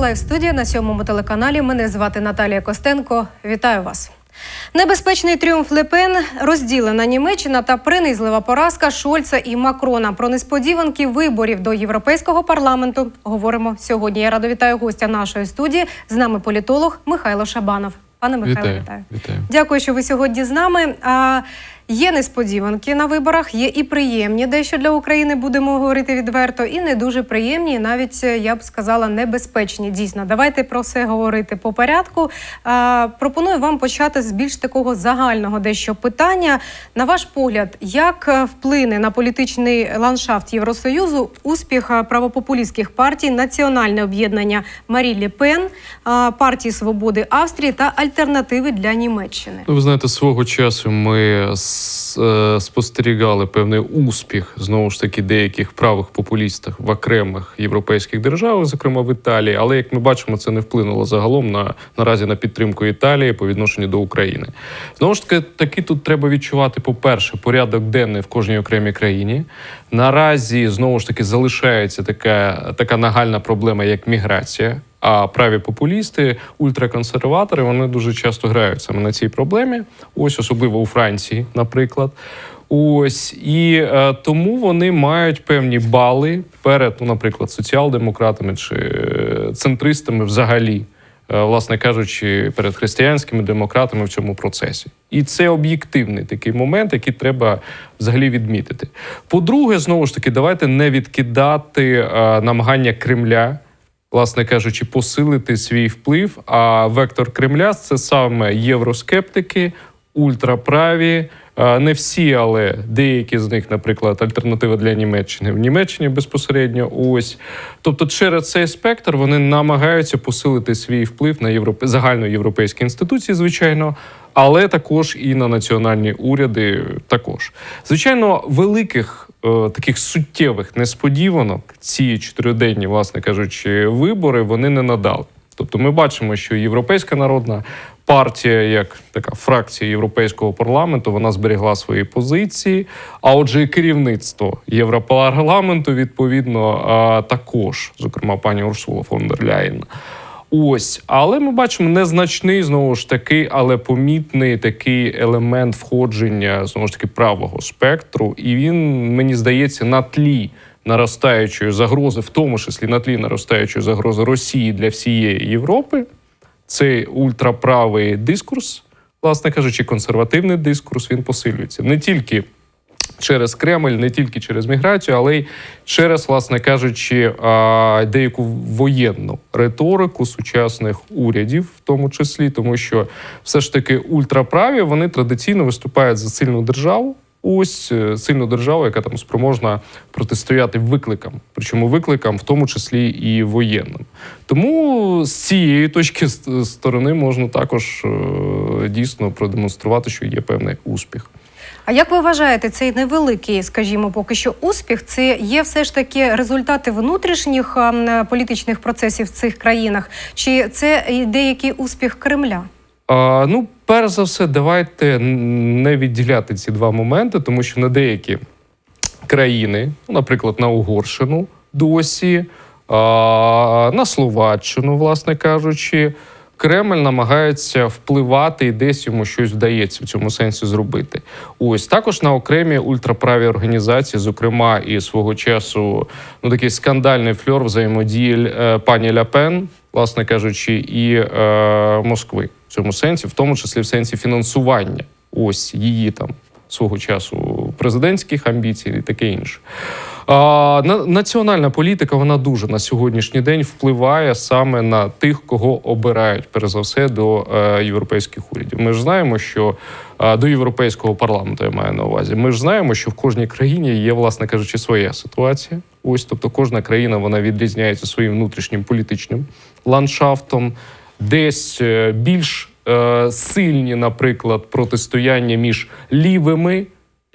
Це лайв студія на сьомому телеканалі. Мене звати Наталія Костенко. Вітаю вас. Небезпечний тріумф Лепен, розділена Німеччина та принизлива поразка Шольца і Макрона. Про несподіванки виборів до Європейського парламенту говоримо сьогодні. Я радо вітаю гостя нашої студії. З нами політолог Михайло Шабанов. Пане Михайло, Вітаю. вітаю. Вітаю. Дякую, що ви сьогодні з нами. Є несподіванки на виборах, є і приємні, дещо для України будемо говорити відверто, і не дуже приємні, навіть е, я б сказала небезпечні. Дійсно, давайте про все говорити по порядку. А, пропоную вам почати з більш такого загального дещо питання. На ваш погляд, як е, вплине на політичний ландшафт Євросоюзу успіх е, правопопулістських партій, національне об'єднання Марі Ле Пен, а, партії свободи Австрії та альтернативи для Німеччини? Ви знаєте, свого часу ми е, спостерігали певний успіх знову ж таки деяких правих популістів в окремих європейських державах, зокрема в Італії. Але як ми бачимо, це не вплинуло загалом на наразі на підтримку Італії по відношенню до України. Знову ж таки, таки тут треба відчувати, по-перше, порядок денний в кожній окремій країні. Наразі знову ж таки залишається така, така нагальна проблема, як міграція. А праві популісти, ультраконсерватори, вони дуже часто грають саме на цій проблемі. Ось особливо у Франції, наприклад. Ось і е, тому вони мають певні бали перед, ну, наприклад, соціал-демократами чи е, центристами взагалі, е, власне кажучи, перед християнськими демократами в цьому процесі. І це об'єктивний такий момент, який треба взагалі відмітити. По-друге, знову ж таки, давайте не відкидати е, намагання Кремля власне кажучи, посилити свій вплив. А вектор Кремля це саме євроскептики, ультраправі. Не всі, але деякі з них, наприклад, альтернатива для Німеччини в Німеччині безпосередньо. Ось тобто, через цей спектр вони намагаються посилити свій вплив на європе... загальноєвропейські інституції, звичайно, але також і на національні уряди. Також звичайно, великих таких суттєвих несподіванок ці чотириденні, власне кажучи, вибори вони не надали. Тобто, ми бачимо, що Європейська народна партія, як така фракція Європейського парламенту, вона зберігла свої позиції. А отже, і керівництво Європарламенту, відповідно, також, зокрема, пані Урсула фон дер Ляєн. Ось, але ми бачимо незначний знову ж таки, але помітний такий елемент входження знову ж таки правого спектру, і він мені здається на тлі наростаючої загрози, в тому числі на тлі наростаючої загрози Росії для всієї Європи. Цей ультраправий дискурс, власне кажучи, консервативний дискурс, він посилюється не тільки через Кремль, не тільки через міграцію, але й через, власне кажучи, деяку воєнну риторику сучасних урядів, в тому числі, тому що все ж таки ультраправі вони традиційно виступають за сильну державу. Ось е, сильну державу, яка там спроможна протистояти викликам, причому викликам, в тому числі і воєнним. Тому з цієї точки сторони можна також е, дійсно продемонструвати, що є певний успіх. А як ви вважаєте, цей невеликий, скажімо, поки що успіх, це є все ж таки результати внутрішніх ем, політичних процесів в цих країнах, чи це деякий успіх Кремля? А, ну, перш за все, давайте не відділяти ці два моменти, тому що на деякі країни, ну, наприклад, на Угорщину досі, а, на Словаччину, власне кажучи, Кремль намагається впливати і десь йому щось вдається в цьому сенсі зробити. Ось також на окремі ультраправі організації, зокрема і свого часу, ну такий скандальний фльор взаємодії е, пані Ляпен, власне кажучи, і е, Москви в цьому сенсі, в тому числі в сенсі фінансування ось її там свого часу президентських амбіцій і таке інше. А, на, національна політика вона дуже на сьогоднішній день впливає саме на тих, кого обирають перш за все до е, європейських урядів. Ми ж знаємо, що е, до європейського парламенту я маю на увазі. Ми ж знаємо, що в кожній країні є, власне кажучи, своя ситуація. Ось тобто, кожна країна вона відрізняється своїм внутрішнім політичним ландшафтом, десь е, більш е, сильні, наприклад, протистояння між лівими,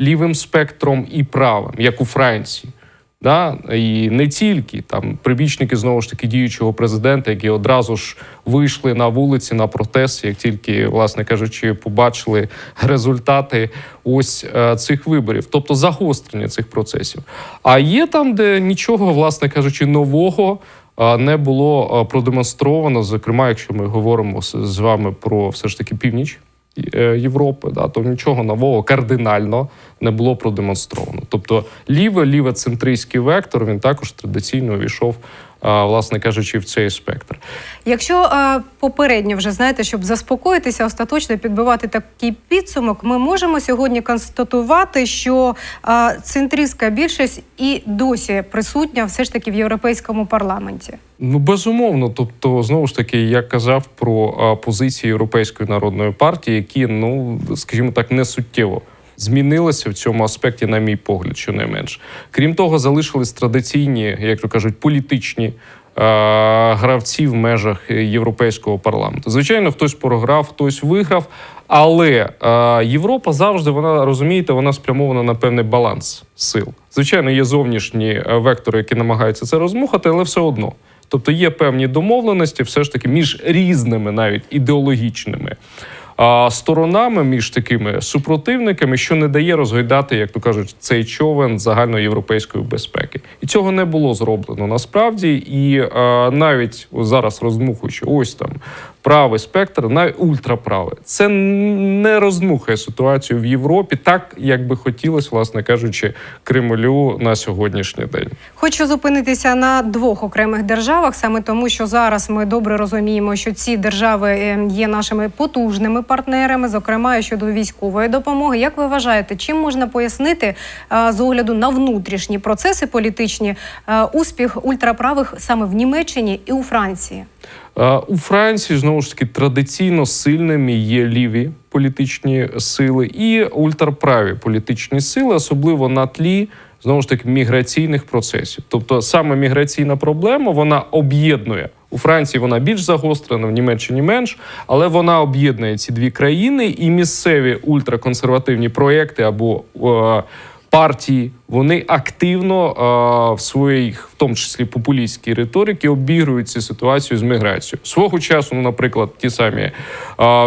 лівим спектром і правим, як у Франції. Да? І не тільки там прибічники знову ж таки діючого президента, які одразу ж вийшли на вулиці на протест, як тільки, власне кажучи, побачили результати ось е, цих виборів, тобто загострення цих процесів. А є там, де нічого, власне кажучи, нового а, не було а, продемонстровано. Зокрема, якщо ми говоримо з вами про все ж таки північ. Е, Європи, да, то нічого нового кардинально не було продемонстровано. Тобто ліве, ліве-центристський вектор він також традиційно увійшов, власне кажучи, в цей спектр. Якщо е, попередньо вже знаєте, щоб заспокоїтися, остаточно підбивати такий підсумок, ми можемо сьогодні констатувати, що е, центристська більшість і досі присутня все ж таки в європейському парламенті. Ну, безумовно. Тобто, знову ж таки, я казав про а, позиції Європейської народної партії, які, ну скажімо так, не суттєво змінилися в цьому аспекті, на мій погляд, щонайменш. Крім того, залишились традиційні, як то кажуть, політичні. А, Гравці в межах європейського парламенту. Звичайно, хтось програв, хтось виграв. Але е, Європа завжди вона розумієте, вона спрямована на певний баланс сил. Звичайно, є зовнішні е, вектори, які намагаються це розмухати, але все одно. Тобто є певні домовленості, все ж таки між різними, навіть ідеологічними сторонами, між такими супротивниками, що не дає розгойдати, як то кажуть, цей човен загальноєвропейської безпеки. І цього не було зроблено насправді. І а, навіть зараз розмухуючи, ось там правий спектр, навіть ультраправий, це не роздмухає ситуацію в Європі так, як би хотілося, власне кажучи, Кремлю на сьогоднішній день. Хочу зупинитися на двох окремих державах, саме тому, що зараз ми добре розуміємо, що ці держави е, є нашими потужними партнерами, зокрема щодо військової допомоги. Як ви вважаєте, чим можна пояснити е, з огляду на внутрішні процеси політичні е, успіх ультраправих саме в Німеччині і у Франції? Е, У Франції знову ж таки традиційно сильними є ліві політичні сили і ультраправі політичні сили, особливо на тлі знову ж таки міграційних процесів. Тобто саме міграційна проблема вона об'єднує у Франції. Вона більш загострена, в Німеччині менш, але вона об'єднує ці дві країни і місцеві ультраконсервативні проекти або е, партії. Вони активно е, в своїй, в тому числі популістській риториці, обігрують цю ситуацію з міграцією. Свого часу, ну, наприклад, ті самі е,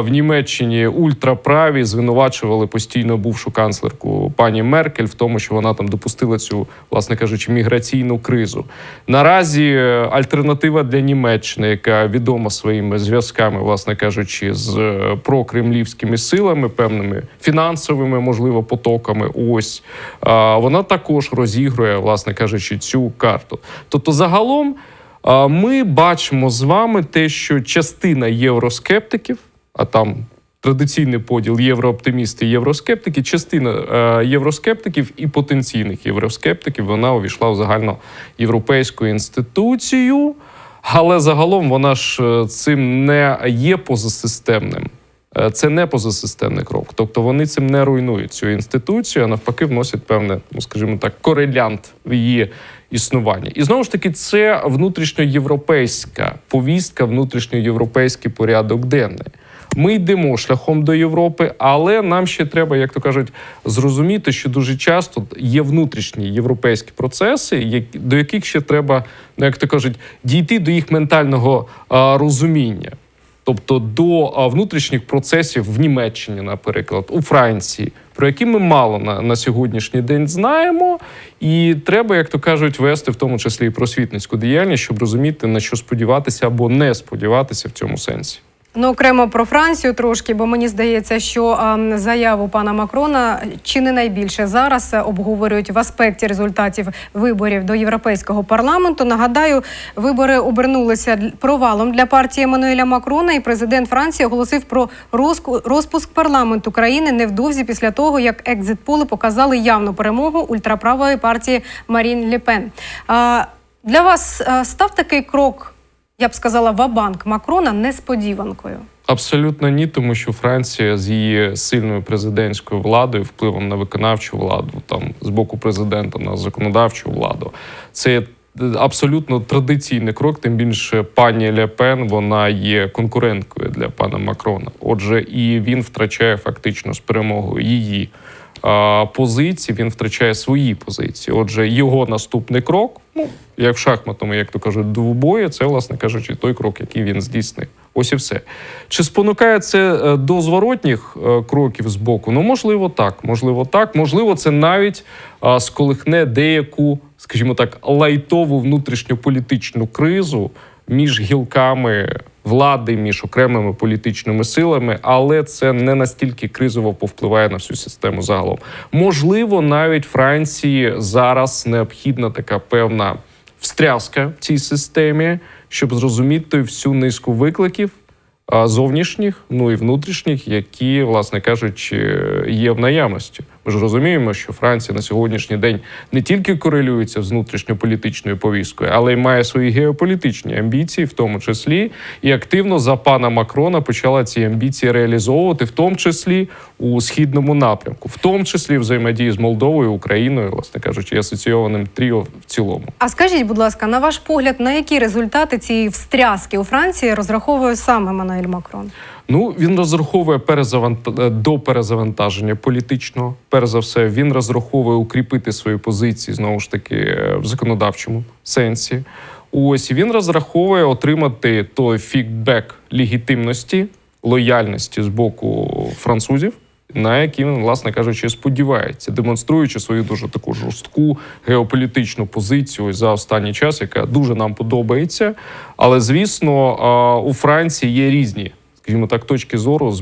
в Німеччині ультраправі звинувачували постійно бувшу канцлерку пані Меркель в тому, що вона там допустила цю, власне кажучи, міграційну кризу. Наразі е, альтернатива для Німеччини, яка відома своїми зв'язками, власне кажучи, з прокремлівськими силами, певними фінансовими, можливо, потоками. Ось вона також розігрує, власне кажучи, цю карту. Тобто, загалом ми бачимо з вами те, що частина євроскептиків, а там традиційний поділ єврооптимісти євроскептики, частина е, євроскептиків і потенційних євроскептиків вона увійшла в загальноєвропейську інституцію. Але загалом вона ж е, цим не є позасистемним. Е, Це не позасистемний крок. Тобто вони цим не руйнують цю інституцію, а навпаки, вносять певне, ну скажімо так, корелянт в її існування. І знову ж таки, це внутрішньоєвропейська повістка, внутрішньоєвропейський порядок денний. Ми йдемо шляхом до Європи, але нам ще треба, як то кажуть, зрозуміти, що дуже часто є внутрішні європейські процеси, до яких ще треба, ну як то кажуть, дійти до їх ментального розуміння. Тобто до внутрішніх процесів в Німеччині, наприклад, у Франції, про які ми мало на, на сьогоднішній день знаємо, і треба, як то кажуть, вести в тому числі і просвітницьку діяльність, щоб розуміти на що сподіватися або не сподіватися в цьому сенсі. Ну, окремо про Францію трошки, бо мені здається, що ем, заяву пана Макрона чи не найбільше зараз е, обговорюють в аспекті результатів виборів до європейського парламенту. Нагадаю, вибори обернулися провалом для партії Еммануеля Макрона, і президент Франції оголосив про розпуск парламенту країни невдовзі після того, як екзит-поли показали явну перемогу ультраправої партії Марін Лепен. А, для вас е, став такий крок я б сказала, вабанк Макрона несподіванкою. Абсолютно ні, тому що Франція з її сильною президентською владою, впливом на виконавчу владу, там з боку президента на законодавчу владу, це абсолютно традиційний крок. Тим більше пані Ле Пен вона є конкуренткою для пана Макрона. Отже, і він втрачає фактично з перемогою її позиції. Він втрачає свої позиції. Отже, його наступний крок, ну як в шахматному, як то кажуть, двобої, це, власне кажучи, той крок, який він здійснив. Ось і все. Чи спонукає це е, до зворотніх е, кроків з боку? Ну, можливо, так. Можливо, так. Можливо, це навіть сколихне деяку скажімо так, лайтову внутрішньополітичну кризу між гілками влади, між окремими політичними силами, але це не настільки кризово повпливає на всю систему загалом. Можливо, навіть Франції зараз необхідна така певна встряска в цій системі, щоб зрозуміти всю низку викликів зовнішніх, ну і внутрішніх, які, власне кажучи, є в наявності. Ми ж розуміємо, що Франція на сьогоднішній день не тільки корелюється з внутрішньополітичною повісткою, але й має свої геополітичні амбіції, в тому числі, і активно за пана Макрона почала ці амбіції реалізовувати, в тому числі у східному напрямку, в тому числі взаємодії з Молдовою, Україною, власне кажучи, асоційованим тріо в цілому. А скажіть, будь ласка, на ваш погляд, на які результати цієї встряски у Франції розраховує сам Еммануель Макрон? Ну він розраховує перезавант... е, до перезавантаження політичного. Перш за все, він розраховує укріпити свої позиції знову ж таки е, в законодавчому сенсі. Ось він розраховує отримати той фідбек легітимності, лояльності з боку французів. На які він, власне кажучи, сподівається, демонструючи свою дуже таку жорстку геополітичну позицію за останній час, яка дуже нам подобається. Але звісно, у Франції є різні, скажімо так, точки зору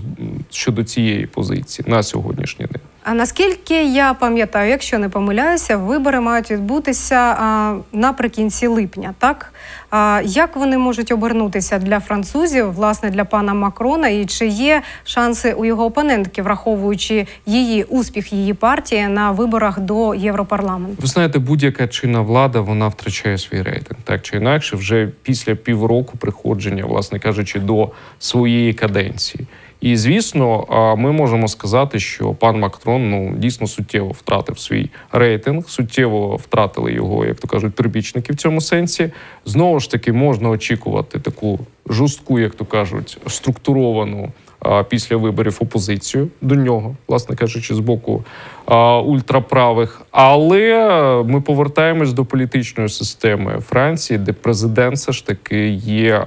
щодо цієї позиції на сьогоднішній день. А наскільки я пам'ятаю, якщо не помиляюся, вибори мають відбутися а, наприкінці липня. Так а, як вони можуть обернутися для французів, власне, для пана Макрона, і чи є шанси у його опонентки, враховуючи її успіх її партії на виборах до Європарламенту? Ви знаєте, будь-яка чинна влада вона втрачає свій рейтинг, так чи інакше, вже після півроку приходження, власне кажучи, до своєї каденції. І звісно, ми можемо сказати, що пан Макрон ну дійсно суттєво втратив свій рейтинг, суттєво втратили його, як то кажуть, прибічники в цьому сенсі. Знову ж таки, можна очікувати таку жорстку, як то кажуть, структуровану після виборів опозицію до нього, власне кажучи, з боку ультраправих. Але ми повертаємось до політичної системи Франції, де президент все ж таки є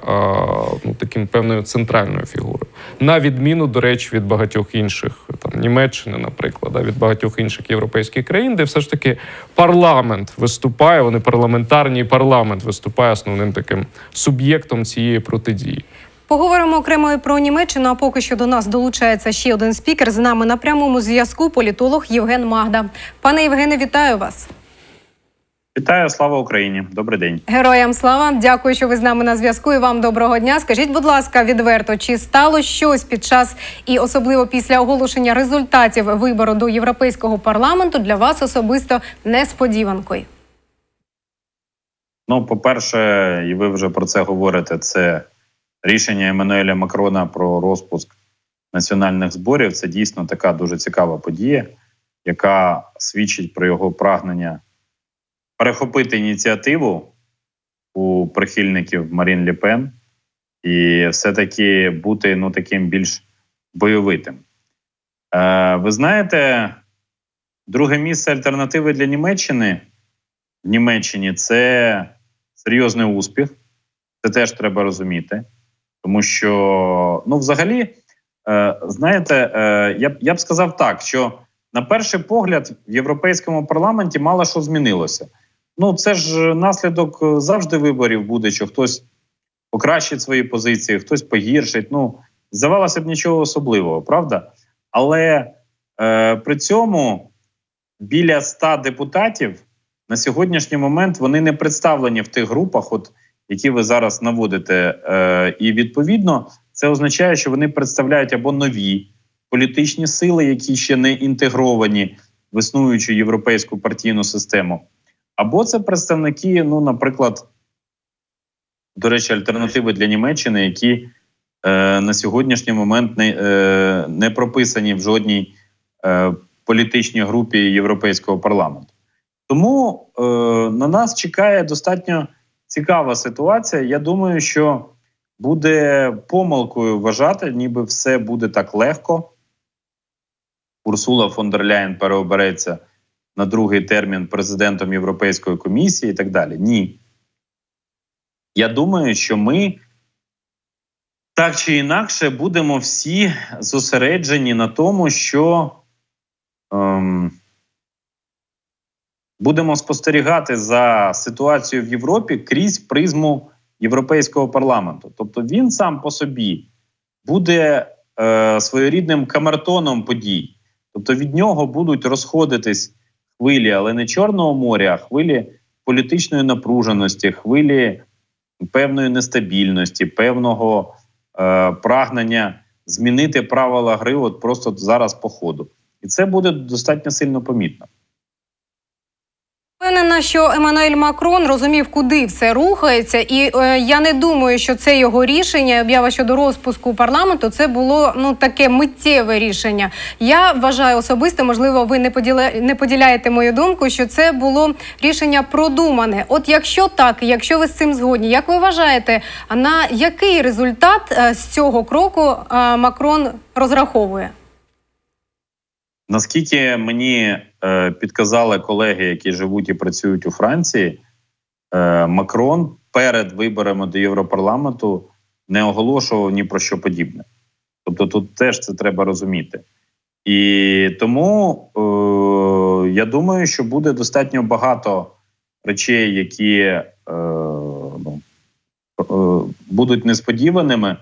ну таким певною центральною фігурою, на відміну, до речі, від багатьох інших там Німеччини, наприклад, да, від багатьох інших європейських країн, де все ж таки парламент виступає, вони парламентарні, парламент виступає основним таким суб'єктом цієї протидії. Поговоримо окремо і про Німеччину. А поки що до нас долучається ще один спікер. З нами на прямому зв'язку політолог Євген Магда. Пане Євгене, вітаю вас. Вітаю, слава Україні! Добрий день. Героям слава! Дякую, що ви з нами на зв'язку. І вам доброго дня. Скажіть, будь ласка, відверто, чи стало щось під час і особливо після оголошення результатів вибору до європейського парламенту для вас особисто несподіванкою? Ну, по-перше, і ви вже про це говорите. Це рішення Еммануеля Макрона про розпуск національних зборів. Це дійсно така дуже цікава подія, яка свідчить про його прагнення перехопити ініціативу у прихильників Марін Ле Пен і все-таки бути ну таким більш бойовитим. Е, ви знаєте, друге місце альтернативи для Німеччини в Німеччині це серйозний успіх. Це теж треба розуміти. Тому що, ну, взагалі, е, знаєте, е, я, б- я б сказав так, що на перший погляд в Європейському парламенті мало що змінилося. Ну, це ж наслідок завжди виборів буде, що хтось покращить свої позиції, хтось погіршить. Ну, здавалося б, нічого особливого, правда? Але е, при цьому біля ста депутатів на сьогоднішній момент вони не представлені в тих групах, от які ви зараз наводите. Е, і відповідно це означає, що вони представляють або нові політичні сили, які ще не інтегровані в існуючу європейську партійну систему, або це представники, ну, наприклад, до речі, альтернативи для Німеччини, які е, на сьогоднішній момент не, е, не прописані в жодній е, політичній групі Європейського парламенту. Тому е, на нас чекає достатньо цікава ситуація. Я думаю, що буде помилкою вважати, ніби все буде так легко. Урсула фон дер Ляєн переобереться на другий термін президентом Європейської комісії і так далі. Ні. Я думаю, що ми так чи інакше будемо всі зосереджені на тому, що ем, будемо спостерігати за ситуацією в Європі крізь призму Європейського парламенту. Тобто він сам по собі буде е, своєрідним камертоном подій. Тобто від нього будуть розходитись хвилі, але не Чорного моря, а хвилі політичної напруженості, хвилі певної нестабільності, певного е, прагнення змінити правила гри от просто зараз по ходу. І це буде достатньо сильно помітно. Впевнена, що Еммануель Макрон розумів, куди все рухається, і е, я не думаю, що це його рішення. Об'ява щодо розпуску парламенту. Це було ну таке миттєве рішення. Я вважаю особисто, можливо, ви не поділя... не поділяєте мою думку, що це було рішення продумане. От якщо так, якщо ви з цим згодні, як ви вважаєте, на який результат е, з цього кроку е, Макрон розраховує? Наскільки мені підказали колеги, які живуть і працюють у Франції, е, Макрон перед виборами до Європарламенту не оголошував ні про що подібне. Тобто, тут теж це треба розуміти. І тому е, я думаю, що буде достатньо багато речей, які е, ну, е, будуть несподіваними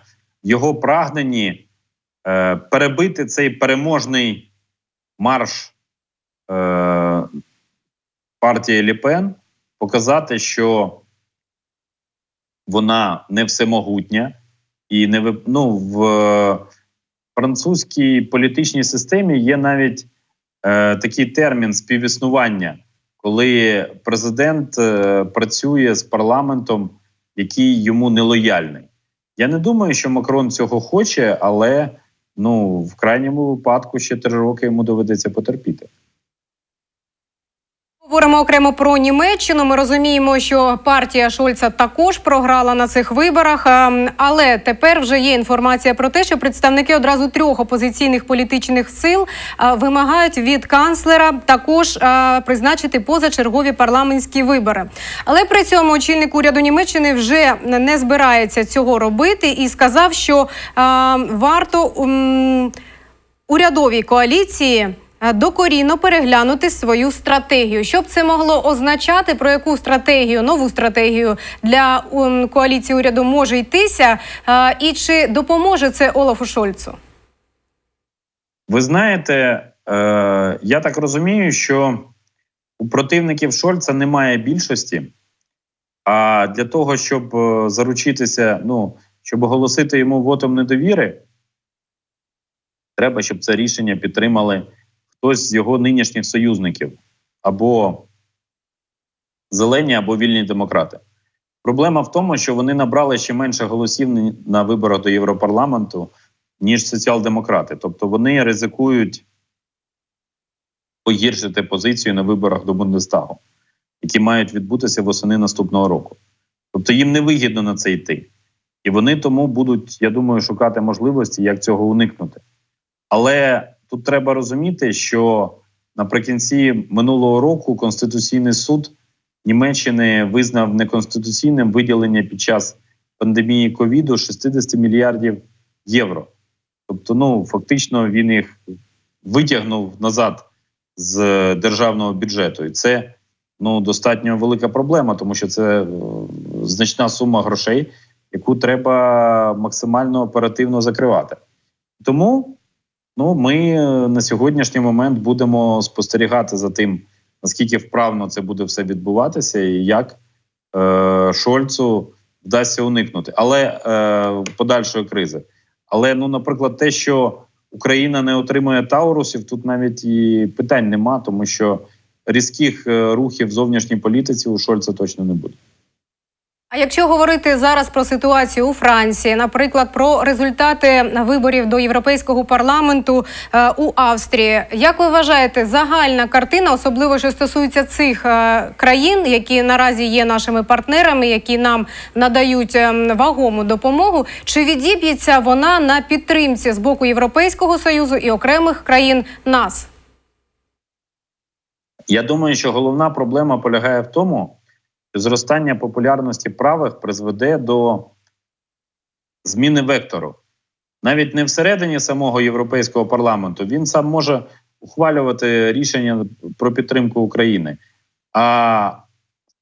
в його прагненні е, перебити цей переможний марш е, партії Ліпен, показати, що вона не всемогутня і не ну, в е, французькій політичній системі є навіть е, такий термін співіснування, коли президент е, працює з парламентом, який йому нелояльний. Я не думаю, що Макрон цього хоче, але ну в крайньому випадку ще три роки йому доведеться потерпіти. Говоримо окремо про Німеччину. Ми розуміємо, що партія Шольца також програла на цих виборах. ем, Але тепер вже є інформація про те, що представники одразу трьох опозиційних політичних сил е, вимагають від канцлера також е, призначити позачергові парламентські вибори. Але при цьому очільник уряду Німеччини вже не збирається цього робити і сказав, що е, варто. урядовій коаліції докорінно переглянути свою стратегію. Що б це могло означати, про яку стратегію, нову стратегію для коаліції уряду може йтися, е, і чи допоможе це Олафу Шольцу? Ви знаєте, е, я так розумію, що у противників Шольца немає більшості. А для того, щоб е, заручитися, ну щоб оголосити йому вотом недовіри, треба, щоб це рішення підтримали хтось з його нинішніх союзників або зелені, або вільні демократи. Проблема в тому, що вони набрали ще менше голосів на виборах до Європарламенту, ніж соціал-демократи. Тобто вони ризикують погіршити позицію на виборах до Бундестагу, які мають відбутися восени наступного року. Тобто їм не вигідно на це йти. І вони тому будуть, я думаю, шукати можливості, як цього уникнути. Але тут треба розуміти, що наприкінці минулого року Конституційний суд Німеччини визнав неконституційним виділення під час пандемії ковіду 60 мільярдів євро. Тобто, ну фактично він їх витягнув назад з державного бюджету, і це ну достатньо велика проблема, тому що це е, значна сума грошей, яку треба максимально оперативно закривати. Тому ну ми е, на сьогоднішній момент будемо спостерігати за тим, наскільки вправно це буде все відбуватися, і як е, Шольцу вдасться уникнути, але е, подальшої кризи. Але ну, наприклад, те, що Україна не отримує Таурусів, тут навіть і питань нема, тому що різких е, рухів в зовнішній політиці у Шольца точно не буде. А якщо говорити зараз про ситуацію у Франції, наприклад, про результати виборів до Європейського парламенту е, у Австрії, як ви вважаєте, загальна картина, особливо що стосується цих е, країн, які наразі є нашими партнерами, які нам надають е, вагому допомогу, чи відіб'ється вона на підтримці з боку Європейського союзу і окремих країн нас? Я думаю, що головна проблема полягає в тому, зростання популярності правих призведе до зміни вектору. Навіть не всередині самого європейського парламенту він сам може ухвалювати рішення про підтримку України. а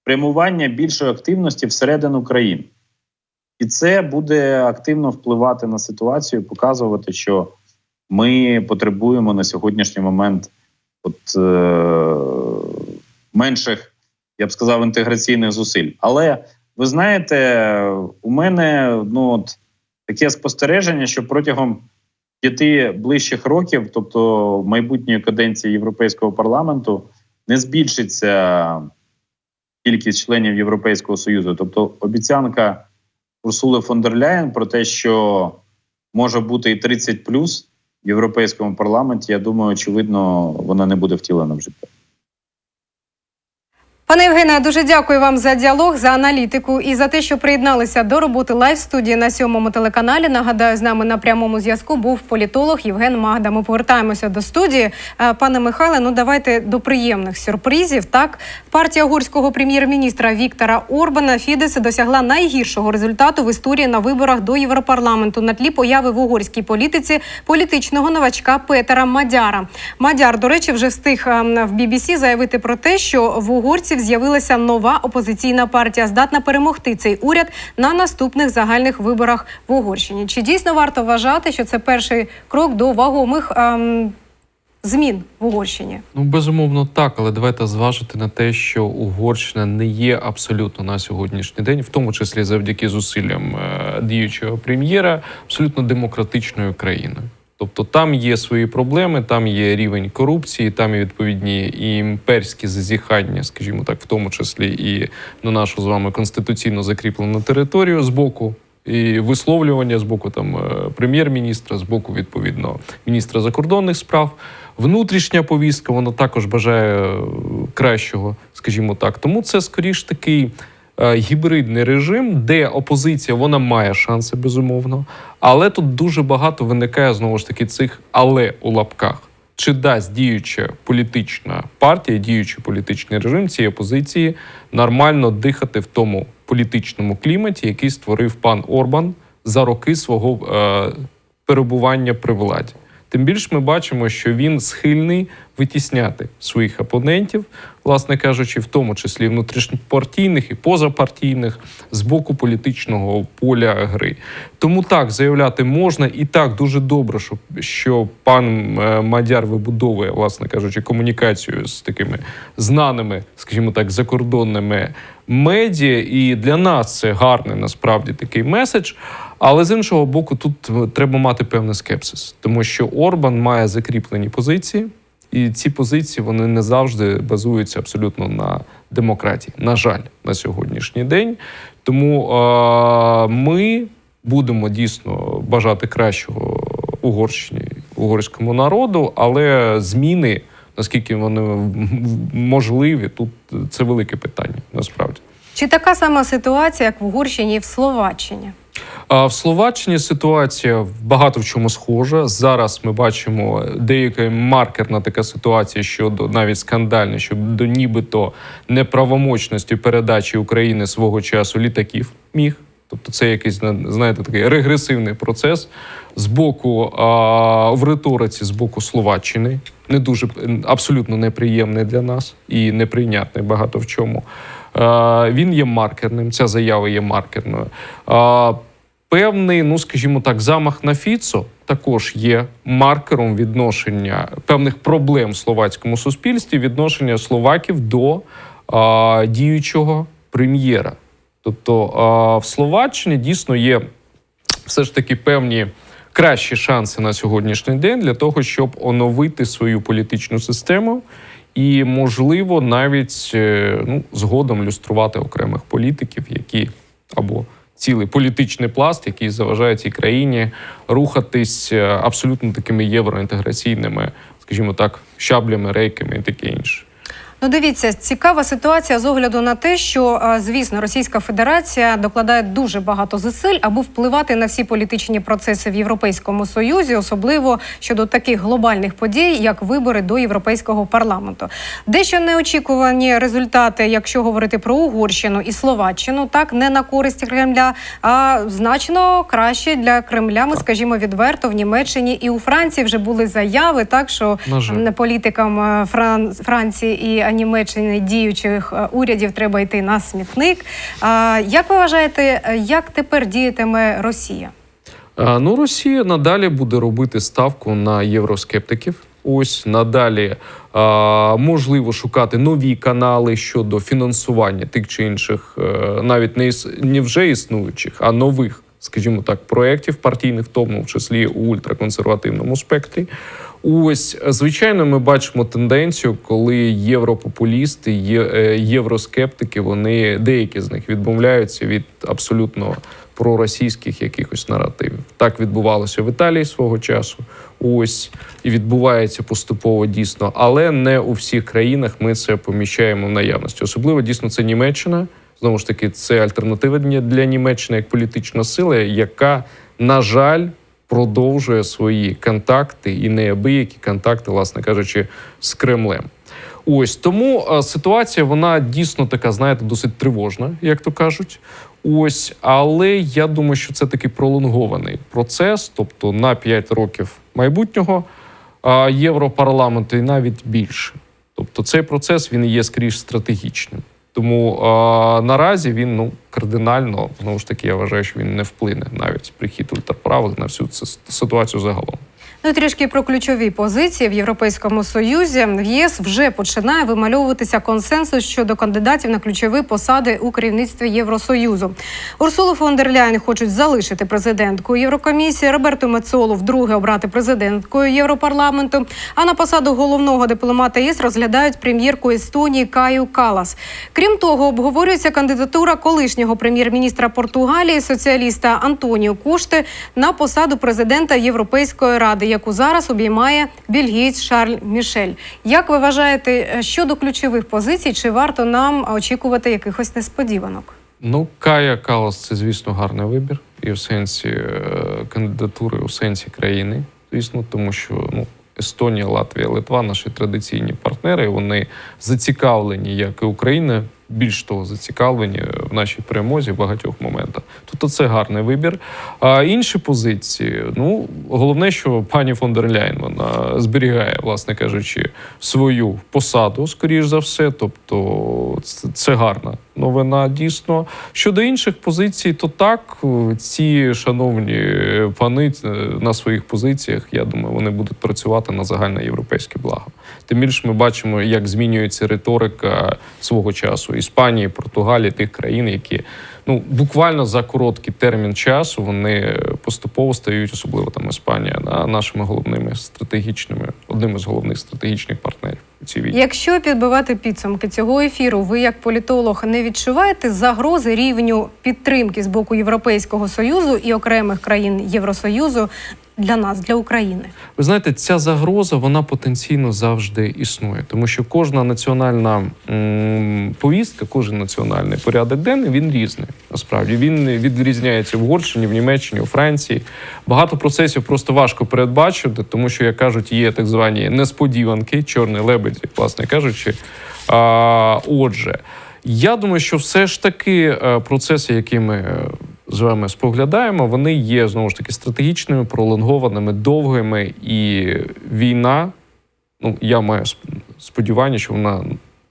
спрямування більшої активності всередину країни. І це буде активно впливати на ситуацію, показувати, що ми потребуємо на сьогоднішній момент от, е- менших, я б сказав, інтеграційних зусиль. Але ви знаєте, у мене ну, от, таке спостереження, що протягом п'яти ближчих років, тобто майбутньої каденції Європейського парламенту, не збільшиться кількість членів Європейського Союзу. Тобто обіцянка Урсули фон дер Ляєн про те, що може бути і 30 плюс в Європейському парламенті, я думаю, очевидно, вона не буде втілена в життя. Пане Євгене, дуже дякую вам за діалог, за аналітику і за те, що приєдналися до роботи лайв студії на сьомому телеканалі. Нагадаю, з нами на прямому зв'язку був політолог Євген Магда. Ми повертаємося до студії. Е, Пане Михайле, ну давайте до приємних сюрпризів. Так, партія угорського прем'єр-міністра Віктора Орбана Фідес досягла найгіршого результату в історії на виборах до Європарламенту на тлі появи в угорській політиці політичного новачка Петера Мадяра. Мадяр, до речі, вже встиг ем, в BBC заявити про те, що в угорців з'явилася нова опозиційна партія, здатна перемогти цей уряд на наступних загальних виборах в Угорщині. Чи дійсно варто вважати, що це перший крок до вагомих ем, змін в Угорщині? Ну, безумовно, так, але давайте зважити на те, що Угорщина не є абсолютно на сьогоднішній день, в тому числі завдяки зусиллям е, діючого прем'єра, абсолютно демократичною країною. Тобто там є свої проблеми, там є рівень корупції, там є відповідні і імперські зазіхання, скажімо так, в тому числі і на нашу з вами конституційно закріплену територію з боку. І висловлювання з боку там е, прем'єр-міністра, з боку відповідно міністра закордонних справ. Внутрішня повістка вона також бажає е, кращого, скажімо так. Тому це скоріш такий гібридний режим, де опозиція вона має шанси, безумовно. Але тут дуже багато виникає знову ж таки цих але у лапках. Чи дасть діюча політична партія, діючий політичний режим цієї опозиції нормально дихати в тому політичному кліматі, який створив пан Орбан за роки свого е, перебування при владі? Тим більше ми бачимо, що він схильний витісняти своїх опонентів, власне кажучи, в тому числі внутрішньопартійних і позапартійних з боку політичного поля гри. Тому так заявляти можна, і так дуже добре, що, що пан е, Мадяр вибудовує, власне кажучи, комунікацію з такими знаними, скажімо так, закордонними медіа. І для нас це гарний насправді такий меседж. Але з іншого боку, тут треба мати певний скепсис, тому що Орбан має закріплені позиції, і ці позиції вони не завжди базуються абсолютно на демократії. На жаль, на сьогоднішній день. Тому е- ми будемо дійсно бажати кращого Угорщині, угорському народу, але зміни, наскільки вони можливі, тут це велике питання насправді. Чи така сама ситуація, як в Угорщині і в Словаччині? А в Словаччині ситуація багато в чому схожа. Зараз ми бачимо деяка маркерна така ситуація щодо навіть скандальна, щодо нібито неправомочності передачі України свого часу літаків міг. Тобто це якийсь знаєте такий регресивний процес з боку а, в риториці з боку Словаччини. Не дуже абсолютно неприємний для нас і неприйнятний багато в чому. А, він є маркерним. Ця заява є маркерною. А, певний, ну скажімо так, замах на Фіцо також є маркером відношення певних проблем в словацькому суспільстві, відношення словаків до а, діючого прем'єра. Тобто а, в Словаччині дійсно є все ж таки певні кращі шанси на сьогоднішній день для того, щоб оновити свою політичну систему. І, можливо, навіть е, ну, згодом люструвати окремих політиків, які або цілий політичний пласт, який заважає цій країні рухатись е, абсолютно такими євроінтеграційними, скажімо так, щаблями, рейками і таке інше. Ну, дивіться, цікава ситуація з огляду на те, що е, звісно Російська Федерація докладає дуже багато зусиль, аби впливати на всі політичні процеси в Європейському Союзі, особливо щодо таких глобальних подій, як вибори до Європейського парламенту. Дещо неочікувані результати, якщо говорити про Угорщину і Словаччину, так не на користь Кремля, а значно краще для Кремля. Ми скажімо відверто в Німеччині і у Франції вже були заяви, так що жаль. політикам е, Фран... Франції і Німеччини діючих е, урядів треба йти на смітник. Як ви вважаєте, е, як тепер діятиме Росія? Ну, Росія надалі буде робити ставку на євроскептиків. Ось надалі а, можливо шукати нові канали щодо фінансування тих чи інших, е, навіть не, іс, не вже існуючих, а нових, скажімо так, проєктів партійних, в тому числі у ультраконсервативному спектрі. Ось, звичайно, ми бачимо тенденцію, коли європопулісти, е, євроскептики, вони деякі з них відмовляються від абсолютно проросійських якихось наративів. Так відбувалося в Італії свого часу. Ось і відбувається поступово дійсно, але не у всіх країнах ми це поміщаємо в наявності. Особливо дійсно це Німеччина. Знову ж таки, це альтернатива для Німеччини як політична сила, яка, на жаль, продовжує свої контакти і неабиякі контакти, власне кажучи, з Кремлем. Ось тому е, ситуація вона дійсно така, знаєте, досить тривожна, як то кажуть. Ось, але я думаю, що це такий пролонгований процес, тобто на 5 років майбутнього Європарламенту і навіть більше. Тобто цей процес він є скоріш стратегічним. Тому а, наразі він ну кардинально знову ж таки я вважаю, що він не вплине навіть прихід ультраправих на всю цю ситуацію загалом. Ну, і трішки про ключові позиції в Європейському Союзі. В ЄС вже починає вимальовуватися консенсус щодо кандидатів на ключові посади у керівництві Євросоюзу. Урсулу фон дер Ляйн хочуть залишити президенткою Єврокомісії, Роберту Мецолу вдруге обрати президенткою Європарламенту. А на посаду головного дипломата ЄС розглядають прем'єрку Естонії Каю Калас. Крім того, обговорюється кандидатура колишнього прем'єр-міністра Португалії, соціаліста Антоніо Кошти на посаду президента Європейської ради, яку зараз обіймає бельгієць Шарль Мішель. Як ви вважаєте е, щодо ключових позицій, чи варто нам очікувати якихось несподіванок? Ну, Кая Калас це, звісно, гарний вибір. І в сенсі е, кандидатури, у сенсі країни, звісно, тому що ну, Естонія, Латвія, Литва, наші традиційні партнери, вони зацікавлені, як і Україна, більш того, зацікавлені в нашій перемозі в багатьох моментах. Тобто це гарний вибір. А інші позиції, ну головне, що пані фон дер Ляйн вона зберігає, власне кажучи, свою посаду, скоріш за все. Тобто, це, гарна новина дійсно. Щодо інших позицій, то так ці шановні пани е, на своїх позиціях, я думаю, вони будуть працювати на загальне європейське благо. Тим більше ми бачимо, як змінюється риторика свого часу Іспанії, Португалії, тих країн, які ну буквально за короткий термін часу вони поступово стають, особливо там Іспанія, на нашими головними стратегічними, одним із головних стратегічних партнерів у цій війні. Якщо підбивати підсумки цього ефіру, ви як політолог не відчуваєте загрози рівню підтримки з боку Європейського союзу і окремих країн Євросоюзу для нас, для України? Ви знаєте, ця загроза вона потенційно завжди існує, тому що кожна національна м, повістка, кожен національний порядок денний він різний. Насправді він відрізняється в Угорщині, в Німеччині, у Франції. Багато процесів просто важко передбачити, тому що, як кажуть, є так звані несподіванки, чорний лебедь, як власне кажучи. А, отже, я думаю, що все ж таки е, процеси, які ми е, з вами споглядаємо, вони є знову ж таки стратегічними, пролонгованими, довгими, і війна. Ну я маю сподівання, що вона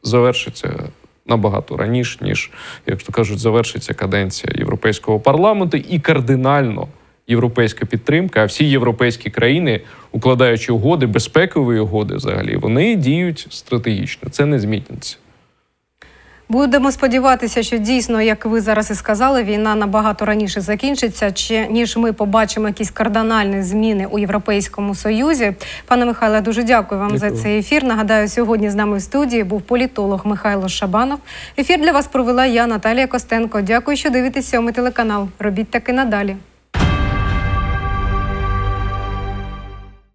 завершиться набагато раніше, ніж, як то кажуть, завершиться каденція Європейського парламенту і кардинально. Європейська підтримка, а всі європейські країни, укладаючи угоди, безпекові угоди, взагалі, вони діють стратегічно. Це не зміниться. Будемо сподіватися, що дійсно, як ви зараз і сказали, війна набагато раніше закінчиться, чи ніж ми побачимо якісь кардинальні зміни у Європейському Союзі. Пане Михайле, дуже дякую вам Дякую. за цей ефір. Нагадаю, сьогодні з нами в студії був політолог Михайло Шабанов. Ефір для вас провела я, Наталія Костенко. Дякую, що дивитесь сьомий телеканал. Робіть таки надалі.